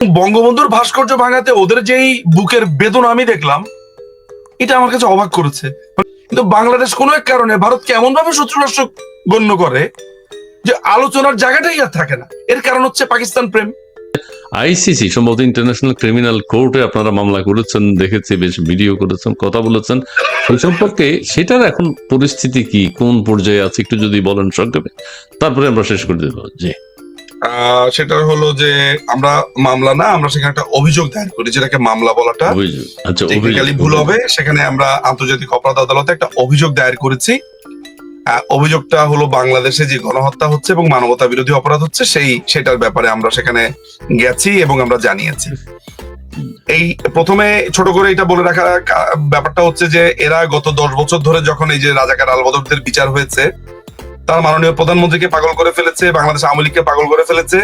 বঙ্গবন্ধুর ভাস্কর্য ভাঙাতে ওদের যেই বুকের বেদনা আমি দেখলাম, এটা আমার কাছে অবাক করেছে। কিন্তু বাংলাদেশ কোনো এক কারণে ভারতকে এমন ভাবে শত্রু রাষ্ট্র গণ্য করে, যে আলোচনার জায়গাটাই আর থাকে না। এর কারণ হচ্ছে পাকিস্তান প্রেম। আইসিসি, সম্ভবত ইন্টারন্যাশনাল ক্রিমিনাল কোর্টে আপনারা মামলা করেছেন, দেখেছি, বেশ ভিডিও করেছেন, কথা বলেছেন। সেই সম্পর্কে সেটার এখন পরিস্থিতি কি, কোন পর্যায়ে আছে, একটু যদি বলেন সংক্ষেপে। তারপরে আমরা শেষ করে দেবো। জি। সেটা হলো যে আমরা মামলা না আমরা সেখানে একটা অভিযোগ দায়ের করি যেটাকে মামলা বলাটা। আচ্ছা টেকনিক্যালি ভুল হবে সেখানে আমরা আন্তর্জাতিক অপরাধ আদালতে একটা অভিযোগ দায়ের করেছি। অভিযোগটা হলো বাংলাদেশে যে গণহত্যা হচ্ছে এবং মানবতা বিরোধী অপরাধ হচ্ছে সেই সেটার ব্যাপারে আমরা সেখানে গেছি এবং আমরা জানিয়েছি। এই প্রথমে ছোট করে এটা বলে রাখা কা- ব্যাপারটা হচ্ছে যে এরা গত দশ বছর ধরে যখন এই যে রাজাকার আলবদরদের বিচার হয়েছে তারা মাননীয় প্রধানমন্ত্রীকে পাগল করে ফেলেছে, বাংলাদেশ আওয়ামী লীগকে পাগল করে ফেলেছে,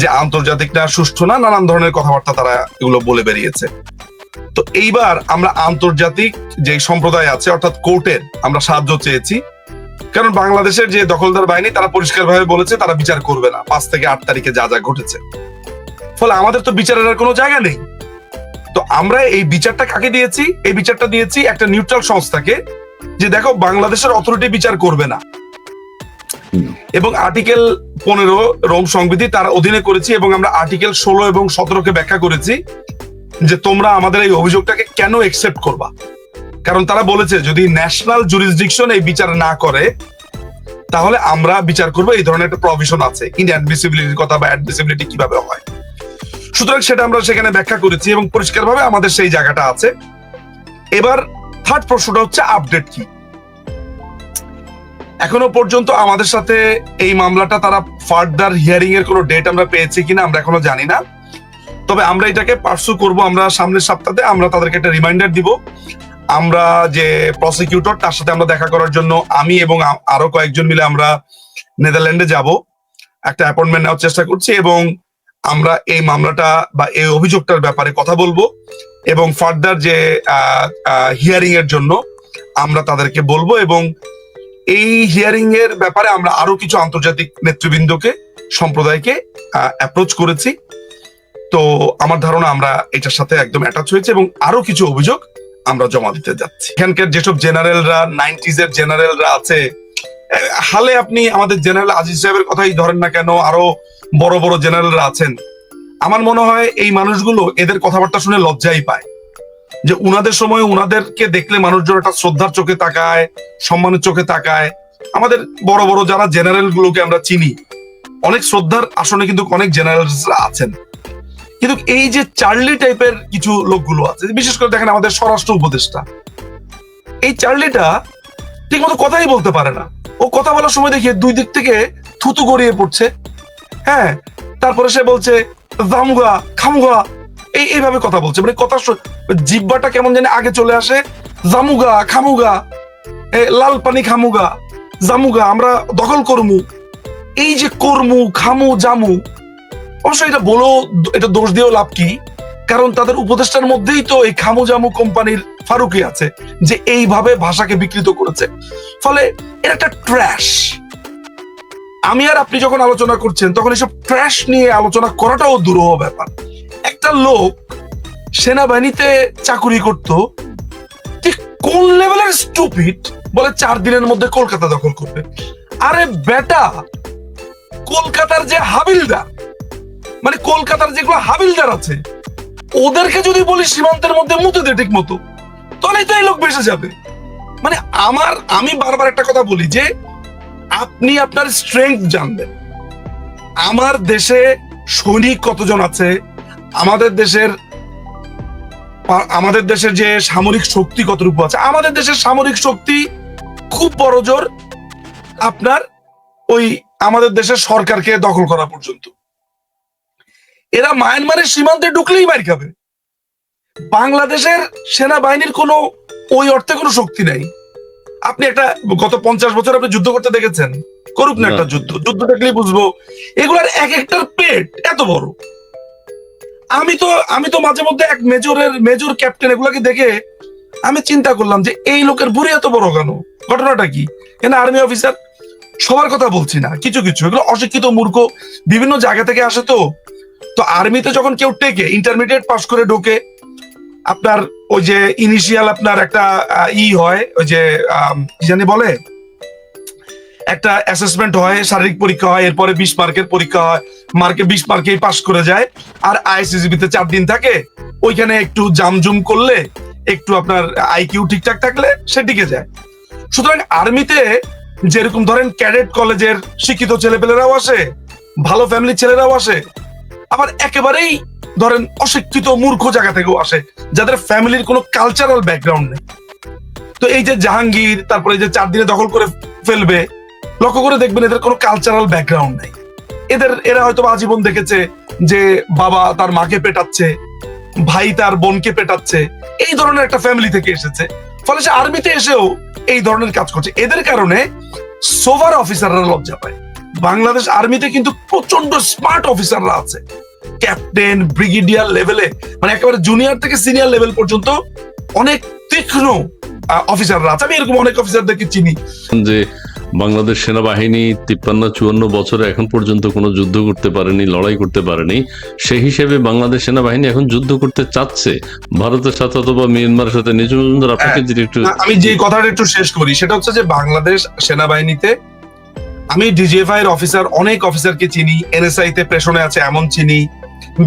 যে আন্তর্জাতিক না সুষ্ঠু না নানান ধরনের কথাবার্তা তারা এগুলো বলে বেরিয়েছে। তো এইবার আমরা আন্তর্জাতিক যে সম্প্রদায় আছে, অর্থাৎ কোর্টের, আমরা সাহায্য চেয়েছি। কারণ বাংলাদেশের যে দখলদার বাহিনী, তারা পরিষ্কারভাবে বলেছে তারা বিচার করবে না। পাঁচ থেকে আট তারিখে যা যা ঘটেছে। ফলে আমাদের তো বিচারের কোনো জায়গা নেই। তো আমরা এই বিচারটা কাকে দিয়েছি? এই বিচারটা দিয়েছি একটা নিউট্রাল সংস্থাকে, যে দেখো, বাংলাদেশের অথরিটি বিচার করবে না। এবং আর্টিকেল পনেরো রোম সংবিধি তার অধীনে করেছি এবং আমরা আর্টিকেল ষোলো এবং সতেরোকে ব্যাখ্যা করেছি যে তোমরা আমাদের এই অভিযোগটাকে কেন একসেপ্ট করবা। কারণ তারা বলেছে, যদি ন্যাশনাল জুরিসডিকশন এই বিচার না করে, তাহলে আমরা বিচার করব এই ধরনের একটা প্রভিশন আছে ইনঅ্যাডমিসিবিলিটির কথা বা অ্যাডমিসিবিলিটি কীভাবে হয়। সুতরাং সেটা আমরা সেখানে ব্যাখ্যা করেছি এবং পরিষ্কারভাবে আমাদের সেই জায়গাটা আছে। এবার থার্ড প্রশ্নটা হচ্ছে আপডেট কি? এখনও পর্যন্ত আমাদের সাথে এই মামলাটা তারা ফার্দার হিয়ারিং এর কোনো ডেট আমরা পেয়েছি কিনা আমরা এখনও জানি না। তবে আমরা এটাকে পার্সু করব, আমরা সামনের সপ্তাহে আমরা তাদেরকে একটা রিমাইন্ডার দিব। আমরা যে প্রসিকিউটর তার সাথে আমরা দেখা করার জন্য আমি এবং আরও কয়েকজন মিলে আমরা নেদারল্যান্ডে যাব। একটা অ্যাপয়েন্টমেন্ট নেওয়ার চেষ্টা করছি এবং আমরা এই মামলাটা বা এই অভিযোগটার ব্যাপারে কথা বলব এবং ফার্দার যে হিয়ারিং এর জন্য আমরা তাদেরকে বলব এবং এই হিয়ারিং এর ব্যাপারে আমরা আরও কিছু আন্তর্জাতিক নেতৃবৃন্দকে, সম্প্রদায়কে অ্যাপ্রোচ করেছি। তো আমার ধারণা আমরা এটার সাথে একদম অ্যাটাচ হয়েছে এবং আরও কিছু অভিযোগ আমরা জমা দিতে যাচ্ছি। এখানকার যেসব জেনারেলরা নাইনটিজ এর জেনারেলরা আছে হালে আপনি আমাদের জেনারেল আজিজ সাহেবের কথাই ধরেন না কেন, আরও বড় বড় জেনারেলরা আছেন। আমার মনে হয় এই মানুষগুলো এদের কথাবার্তা শুনে লজ্জাই পায়। যে উনাদের সময় উনাদেরকে দেখলে মানুষজন একটা শ্রদ্ধার চোখে তাকায়, সম্মানের চোখে তাকায়। আমাদের বড় বড় যারা জেনারেল গুলোকে আমরা চিনি, অনেক শ্রদ্ধার আসনে কিন্তু অনেক জেনারেলসরা আছেন। কিন্তু এই যে চার্লি টাইপের কিছু লোকগুলো আছে, বিশেষ করে দেখেন আমাদের স্বরাষ্ট্র উপদেষ্টা, এই চার্লিটা ঠিক মতো কথাই বলতে পারে না। ও কথা বলার সময় দেখি দুই দিক থেকে থুতু গড়িয়ে পড়ছে। হ্যাঁ তারপরে সে বলছে, জামুগা, খামুগা এই, এইভাবে কথা বলছে। মানে কথা জিব্বাটা কেমন জানি আগে চলে আসে, জামুগা, খামুগা লাল পানি খামুগা, জামুগা, আমরা দখল করমু। এই যে করমু, খামু, জামু, অবশ্য এটা বলো এটা দোষ দিয়েও লাভ কি? কারণ তাদের উপদেষ্টার মধ্যেই তো এই খামু, জামু কোম্পানির ফারুকি আছে, যে এইভাবে ভাষাকে বিকৃত করেছে। ফলে এটা একটা ট্র্যাশ আমি আর আপনি যখন আলোচনা করছেন, তখন এসব ট্র্যাশ নিয়ে আলোচনা করাটাও দুরূহ ব্যাপার। একটা লোক সেনাবাহিনীতে চাকুরি করত কোন লেভেলের স্টুপিড বলে চার দিনের মধ্যে কলকাতা দখল করবে। আরে বেটা, কলকাতার যে হাবিলদার মানে কলকাতার যেগুলো হাবিলদার আছে, ওদেরকে যদি বলি সীমান্তের মধ্যে মুতে দে ঠিক মতো তাহলেই তো এই লোক বেসে যাবে। মানে আমার, আমি বারবার একটা কথা বলি যে, আপনি আপনার স্ট্রেংথ জানবেন। আমার দেশে সৈনিক কতজন আছে আমাদের দেশের আমাদের দেশের যে সামরিক শক্তি কতটুকু আছে? আমাদের দেশের সামরিক শক্তি খুব বড় জোর আপনার ওই আমাদের দেশের সরকারকে দখল করা পর্যন্ত। এরা মায়ানমারের সীমান্তে ঢুকলেই বাইর খাবে। বাংলাদেশের সেনাবাহিনীর কোনো ওই অর্থে কোনো শক্তি নাই। আপনি একটা গত পঞ্চাশ বছর আপনি যুদ্ধ করতে দেখেছেন? করুক না না। একটা যুদ্ধ। যুদ্ধ দেখলেই বুঝব এগুলার এক একটার পেট এত বড়। আমি তো আমি তো মাঝে মধ্যে এক মেজরের, মেজর ক্যাপ্টেন এগুলাকে দেখে আমি চিন্তা করলাম যে এই লোকের বুড়ি এত বড় কেন? ঘটনাটা কি? কেন আর্মি অফিসার সবার কথা বলছি না, কিছু কিছু। এগুলো অশিক্ষিত মূর্খ, বিভিন্ন জায়গা থেকে আসে তো। তো আর্মিতে যখন কেউ টেকে ইন্টারমিডিয়েট পাস করে ঢোকে, আপনার ওই যে ইনিশিয়াল আপনার একটা ই হয়, ওই যে জানি বলে? একটা অ্যাসেসমেন্ট হয়, শারীরিক পরীক্ষা হয়, এরপরে বিশ মার্কের পরীক্ষা হয়, মার্কে বিশ মার্কেই পাস করে যায়। আর আইসিসিবি তে চার দিন থাকে, ওইখানে একটু জামজুম করলে, একটু আপনার আইকিউ ঠিকঠাক থাকলে সে টিকে যায়। সুতরাং আর্মিতে যেরকম ধরেন ক্যাডেট কলেজের শিক্ষিত ছেলেপেলেরাও আসে, ভালো ফ্যামিলির ছেলেরাও আসে, আবার একেবারেই ধরেন অশিক্ষিত মূর্খ জায়গা থেকেও আসে, যাদের ফ্যামিলির কোনো কালচারাল ব্যাকগ্রাউন্ড নেই। তো এই যে জাহাঙ্গীর, তারপরে এই যে চার দিনে দখল করে ফেলবে লক্ষ্য করে দেখবেন এদের কোনো কালচারাল ব্যাকগ্রাউন্ড নেই। এদের, এরা হয়তো আজীবন দেখেছে যে বাবা তার মাকে পেটাচ্ছে, ভাই তার বোনকে পেটাচ্ছে, এই ধরনের একটা ফ্যামিলি থেকে এসেছে। ফলে সে আর্মিতে এসেও এই ধরনের কাজ করছে। এদের কারণে সোভার অফিসাররা লজ্জা পায়। বাংলাদেশ আর্মিতে কিন্তু প্রচণ্ড স্মার্ট অফিসাররা আছে। ক্যাপ্টেন ব্রিগেডিয়ার লেভেলে মানে একেবারে জুনিয়র থেকে সিনিয়র লেভেল পর্যন্ত অনেক তীক্ষ্ণ অফিসাররা আছে। আমি এরকম অনেক অফিসারদেরকে চিনি। যে বাংলাদেশ সেনাবাহিনী তিপ্পান্ন চুয়ান্ন বছরে এখন পর্যন্ত কোনো যুদ্ধ করতে পারেনি লড়াই করতে পারেনি। সেই হিসেবে বাংলাদেশ সেনাবাহিনী এখন যুদ্ধ করতে চাচ্ছে। ভারতের সাথে অথবা মিয়ানমারের সাথে। নিজ মজুমদার আপনাকে যদি একটু আমি যে কথাটা একটু শেষ করি সেটা হচ্ছে যে বাংলাদেশ সেনাবাহিনীতে আমি ডিজিএফআই এর অফিসার অনেক অফিসারকে চিনি এনএসআই তে প্রেশনে আছে এমন চিনি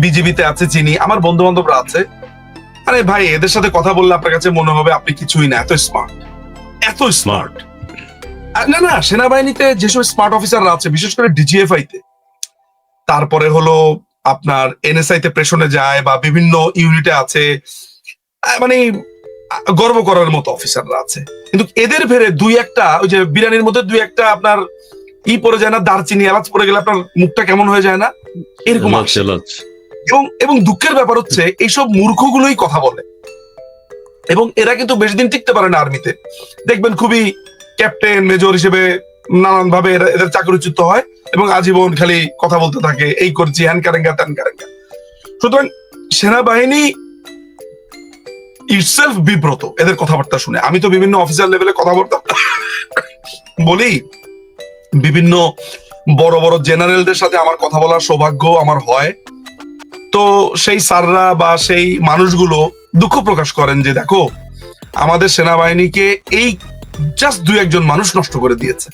বিজিবিতে আছে চিনি আমার বন্ধু বান্ধবরা আছে। আরে ভাই এদের সাথে কথা বললে আপনার কাছে মনে হবে আপনি কিছুই না এত স্মার্ট এত স্মার্ট না না সেনাবাহিনীতে যেসব স্মার্ট অফিসাররা আছে বিশেষ করে ডিজিএফআই তে তারপরে হলো আপনার এনএসআই তে প্রেশনে যায় বা বিভিন্ন ইউনিটে আছে মানে গর্ব করার মতো অফিসাররা আছে। কিন্তু এদের ফেরে দুই একটা ওই যে বিরিয়ানির মধ্যে দুই একটা আপনার ই পড়ে যায় না দারচিনি এলাচ পড়ে গেলে আপনার মুখটা কেমন হয়ে যায় না? এরকম। এবং এবং দুঃখের ব্যাপার হচ্ছে এইসব মূর্খগুলোই কথা বলে। এবং এরা কিন্তু বেশি দিন টিকতে পারে না আর্মিতে দেখবেন খুবই ক্যাপ্টেন মেজর হিসেবে নানান ভাবে এদের চাকরিচ্যুত হয় এবং আজীবন খালি কথা বলতে থাকে, এই করছি, হ্যান কারেঙ্গা ত্যান কারেঙ্গা সুতরাং সেনাবাহিনী ইটসেলফ বিব্রত, এদের কথাবার্তা শুনে। আমি তো বিভিন্ন অফিসার লেভেলে কথাবার্তা বলি। বিভিন্ন বড় বড় জেনারেলদের সাথে আমার কথা বলার সৌভাগ্য আমার হয়। তো সেই স্যাররা বা সেই মানুষগুলো দুঃখ প্রকাশ করেন যে, দেখো, আমাদের সেনাবাহিনীকে এই জাস্ট দুই একজন মানুষ নষ্ট করে দিয়েছে।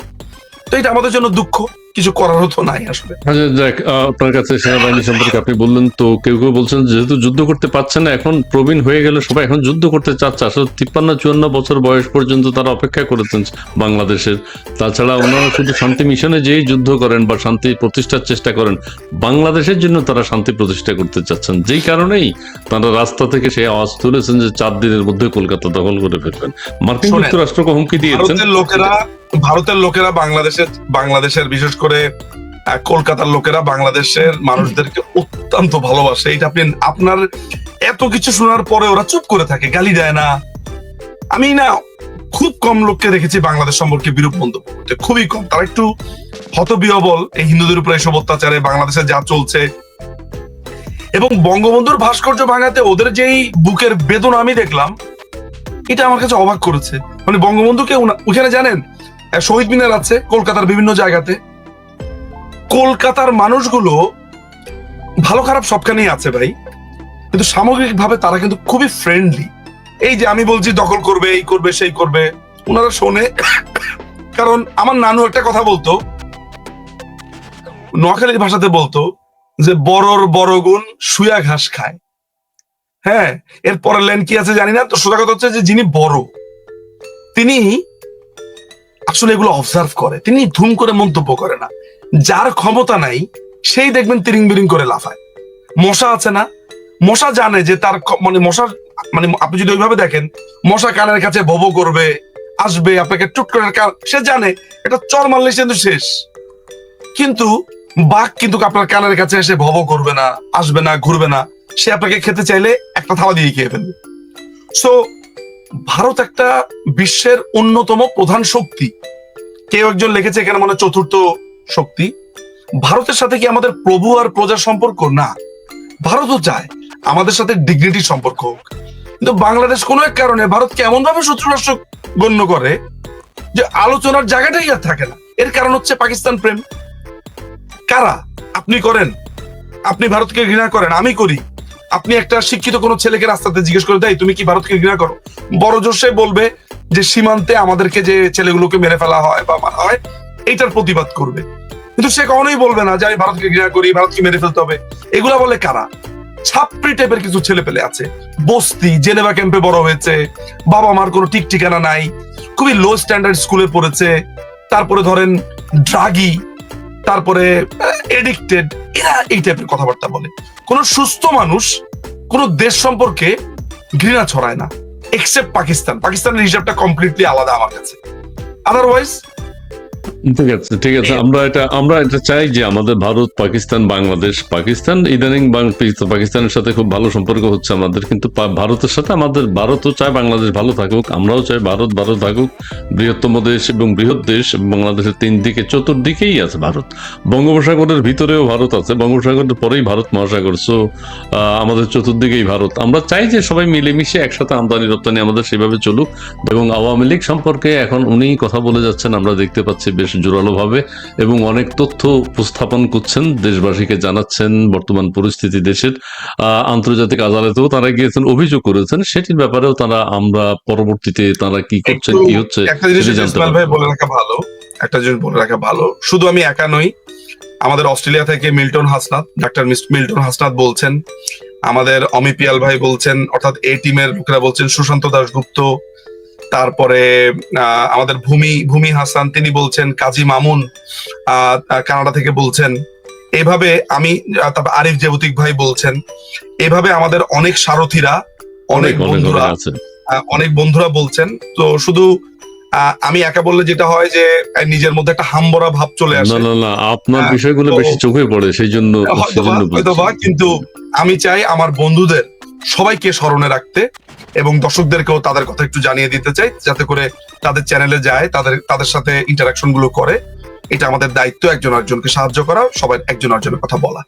তো এটা আমাদের জন্য দুঃখ। কিছু করারও তো নাই আসলে। আচ্ছা দেখ আপনার কাছে সেনাবাহিনী সম্পর্কে আপনি বললেন তো কেউ কেউ বলছেন যেহেতু যুদ্ধ করতে পারছে না এখন প্রবীণ হয়ে গেলে সবাই এখন যুদ্ধ করতে চাচ্ছে। আসলে তিপ্পান্ন চুয়ান্ন বছর বয়স পর্যন্ত তারা অপেক্ষা করেছেন বাংলাদেশের। তাছাড়া ওনারা শুধু শান্তি মিশনে যেই যুদ্ধ করেন বা শান্তি প্রতিষ্ঠার চেষ্টা করেন বাংলাদেশের জন্য তারা শান্তি প্রতিষ্ঠা করতে চাচ্ছেন। যেই কারণেই তারা রাস্তা থেকে সেই আওয়াজ তুলেছেন যে চার দিনের মধ্যে কলকাতা দখল করে ফেলবেন। মার্কিন যুক্তরাষ্ট্রকে হুমকি দিয়েছেন। লোকেরা ভারতের লোকেরা বাংলাদেশের বাংলাদেশের বিশেষ করে কলকাতার লোকেরা বাংলাদেশের মানুষদেরকে অত্যন্ত ভালোবাসে। এটা আপনি, আপনার এত কিছু শোনার পরে ওরা চুপ করে থাকে, গালি দেয় না। আমি না, খুব কম লোককে দেখেছি বাংলাদেশ সম্পর্কে বিরূপ মন্তব্য খুবই কম। তারা একটু হতবিহবল, এই হিন্দুদের উপর এসব অত্যাচারে, বাংলাদেশে যা চলছে। এবং বঙ্গবন্ধুর ভাস্কর্য ভাঙাতে ওদের যেই বুকের বেদনা আমি দেখলাম, এটা আমার কাছে অবাক করেছে। মানে বঙ্গবন্ধুকে ওখানে জানেন শহীদ মিনার আছে কলকাতার বিভিন্ন জায়গাতে। কলকাতার মানুষগুলো ভালো খারাপ সবখানেই আছে ভাই। কিন্তু সামগ্রিকভাবে তারা কিন্তু খুবই ফ্রেন্ডলি এই যে আমি বলছি, দখল করবে, এই করবে, সেই করবে ওনারা শোনে। কারণ আমার নানু একটা কথা বলতো, নোয়াখালীর ভাষাতে বলতো যে, বড়র বড় গুণ শুয়া ঘাস খায়। হ্যাঁ এর পরের লাইন কি আছে জানি না, তো সোজা কথা হচ্ছে যে, যিনি বড়, তিনি আসলে এগুলো অবজার্ভ করে। তিনি ধুম করে মন্তব্য করে না। যার ক্ষমতা নাই, সেই দেখবেন তিরিং বিরিং করে লাফায়। মশা আছে না? মশা জানে যে তার মানে মশার মানে আপনি যদি ওইভাবে দেখেন, মশা কানের কাছে ভব করবে, আসবে, আপনাকে টুট করে সে জানে, এটা চর মারলে কিন্তু শেষ। কিন্তু বাঘ কিন্তু আপনার কানের কাছে এসে ভব করবে না, আসবে না, ঘুরবে না। সে আপনাকে খেতে চাইলে একটা থালা দিয়ে খেয়ে ফেলবে। সো ভারত একটা বিশ্বের অন্যতম প্রধান শক্তি। কেউ একজন লিখেছে এখানে মানে চতুর্থ শক্তি। ভারতের সাথে কি আমাদের প্রভু আর প্রজার সম্পর্ক? না। ভারতও চায় আমাদের সাথে ডিগনিটির সম্পর্ক হোক। কিন্তু বাংলাদেশ কোনো এক কারণে ভারতকে এমন ভাবে শত্রু রাষ্ট্র গণ্য করে যে আলোচনার জায়গাটাই আর থাকে না। এর কারণ হচ্ছে পাকিস্তান প্রেম। কারা? আপনি করেন। আপনি ভারতকে ঘৃণা করেন। আমি করি। আপনি একটা শিক্ষিত কোনো ছেলেকে রাস্তাতে জিজ্ঞেস করে দেয় তুমি কি ভারতকে ঘৃণা করো? বড় জোর সে বলবে যে সীমান্তে আমাদেরকে যে ছেলেগুলোকে মেরে ফেলা হয় বা মারা হয়, এইটার প্রতিবাদ করবে। কিন্তু সে কখনোই বলবে না যে, আমি ভারতকে ঘৃণা করি, ভারতকে মেরে ফেলতে হবে। এগুলা বলে কারা? ছাত্রী টাইপের কিছু ছেলে পেলে আছে। বস্তি, জেনেভা ক্যাম্পে বড় হয়েছে বাবা মার কোনো ঠিক ঠিকানা নাই, খুবই লো স্ট্যান্ডার্ড স্কুলে পড়েছে, তারপরে ধরেন ড্রাগি তারপরে এডিক্টেড এরা এই টাইপের কথাবার্তা বলে। কোন সুস্থ মানুষ কোন দেশ সম্পর্কে ঘৃণা ছড়ায় না। এক্সেপ্ট পাকিস্তান পাকিস্তানের হিসাবটা কমপ্লিটলি আলাদা আমার কাছে। আদারওয়াইজ ঠিক আছে ঠিক আছে। আমরা এটা আমরা এটা চাই যে আমাদের ভারত পাকিস্তান বাংলাদেশ পাকিস্তান ইদানিং পাকিস্তানের সাথে খুব ভালো সম্পর্ক হচ্ছে আমাদের কিন্তু ভারতের সাথে আমাদের ভারতও চায় বাংলাদেশ ভালো থাকুক আমরাও চাই ভারত ভালো থাকুক। বৃহত্তম দেশ এবং বৃহৎ দেশ বাংলাদেশের তিন দিকে চতুর্দিকেই আছে ভারত। বঙ্গোপসাগরের ভিতরেও ভারত আছে বঙ্গোপসাগরের পরেই ভারত মহাসাগর। সো আমাদের চতুর্দিকেই ভারত। আমরা চাই যে সবাই মিলেমিশে একসাথে আমদানি রপ্তানি আমাদের সেভাবে চলুক এবং আওয়ামী লীগ সম্পর্কে এখন উনি কথা বলে যাচ্ছেন আমরা দেখতে পাচ্ছি বেশ জোরালো ভাবে এবং অনেক তথ্য উপস্থাপন করছেন। দেশবাসীকে জানাচ্ছেন বর্তমান পরিস্থিতি দেশের। আন্তর্জাতিক আদালতেও তারা গিয়েছেন অভিযোগ করেছেন। সেটির ব্যাপারেও তারা আমরা পরবর্তীতে তারা কি করছেন কি হচ্ছে। ভাই বলে রাখা ভালো একটা জিনিস বলে রাখা ভালো। শুধু আমি একা নই আমাদের অস্ট্রেলিয়া থেকে মিল্টন হাসনাত ডাক্তার মিল্টন হাসনাত বলছেন আমাদের অমিপিয়াল ভাই বলছেন অর্থাৎ এই টিমের লোকেরা বলছেন সুশান্ত দাশগুপ্ত তারপরে আহ, আমাদের ভূমি ভূমি হাসান তিনি বলছেন কাজী মামুন কানাডা থেকে বলছেন। এভাবে আমি তারপর আরিফ জেবতিক ভাই বলছেন এভাবে আমাদের অনেক সারথীরা অনেক বন্ধুরা অনেক আছে। আহ, অনেক বন্ধুরা বলছেন। তো শুধু আহ, আমি একা বললে যেটা হয় যে নিজের মধ্যে একটা হাম্বরা ভাব চলে না আসে। না না আপনার হ্যাঁ, বিষয়গুলো বেশি চোখে পড়ে সেই জন্য কিন্তু আমি চাই আমার বন্ধুদের সবাইকে স্মরণে রাখতে এবং দর্শকদেরকেও তাদের কথা একটু জানিয়ে দিতে চাই, যাতে করে তাদের চ্যানেলে যায়, তাদের তাদের সাথে ইন্টারাকশনগুলো করে। এটা আমাদের দায়িত্ব একজন আরেকজনকে সাহায্য করা, সবাই একজন আরেকজনের কথা বলা।